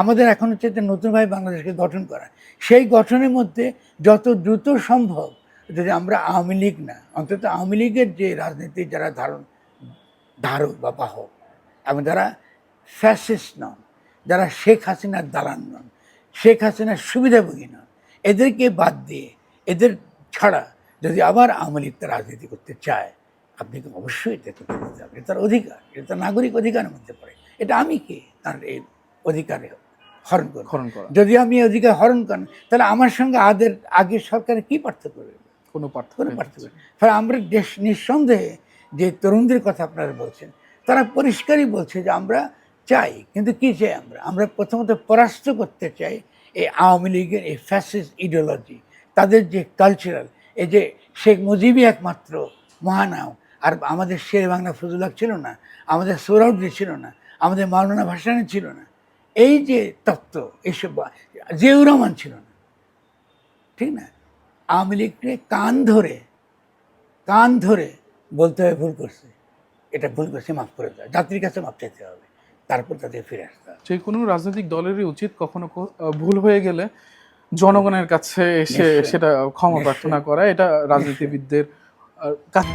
আমাদের এখন হচ্ছে যে নতুনভাবে বাংলাদেশকে গঠন করা। সেই গঠনের মধ্যে যত দ্রুত সম্ভব, যদি আমরা আওয়ামী লীগ না, অন্তত আওয়ামী লীগের যে রাজনীতির যারা ধারণ, ধারক বা বাহক, এবং যারা ফ্যাসিস্ট নন, যারা শেখ হাসিনার দালান নন, শেখ হাসিনার সুবিধাভোগী নন, এদেরকে বাদ দিয়ে, এদের ছাড়া যদি আবার আওয়ামী লীগ রাজনীতি করতে চায়, আপনি তো অবশ্যই এটা করতে হবে তার অধিকার, এটা তার নাগরিক অধিকারের মধ্যে পড়ে। এটা আমি কে? তার এই অধিকারে হরণ করব খরণ করা। যদি আমি অধিকার হরণ করেন তাহলে আমার সঙ্গে আদের আগের সরকারের কি পার্থক্য রইল? কোনো পার্থক্য কোনো পার্থক্য নেই। ফলে আমরা দেশ নিঃসন্দেহে যে তরুণদের কথা আপনারা বলছেন তারা পরিষ্কারই বলছে যে আমরা চাই কিন্তু কি চাই আমরা? আমরা প্রথমত পরাস্ত করতে চাই এই আওয়ামী লীগের এই ফ্যাসিস ইডিওলজি তাদের যে কালচারাল এই যে শেখ মুজিবই একমাত্র মহানায়ক আর আমাদের শের বাংলা ফজুল্লাহ ছিল না আমাদের সৌরভজি ছিল না আমাদের মাওলানা ভাসানি ছিল না। এই যে তত্ত্ব এইসব জিয়াউর রহমান ছিল না। ঠিক না? আওয়ামী লীগকে কান ধরে কান ধরে বলতে হবে ভুল করছে। এটা ভুল করছে মাফ করে দেওয়া জাতির কাছে মাফ চাইতে হবে। তারপর তাদের ফিরে আসতে হবে। যে কোনো রাজনৈতিক দলেরই উচিত কখনো ভুল হয়ে গেলে জনগণের কাছে এসে সেটা ক্ষমা প্রার্থনা করা। এটা রাজনীতিবিদদের কাজ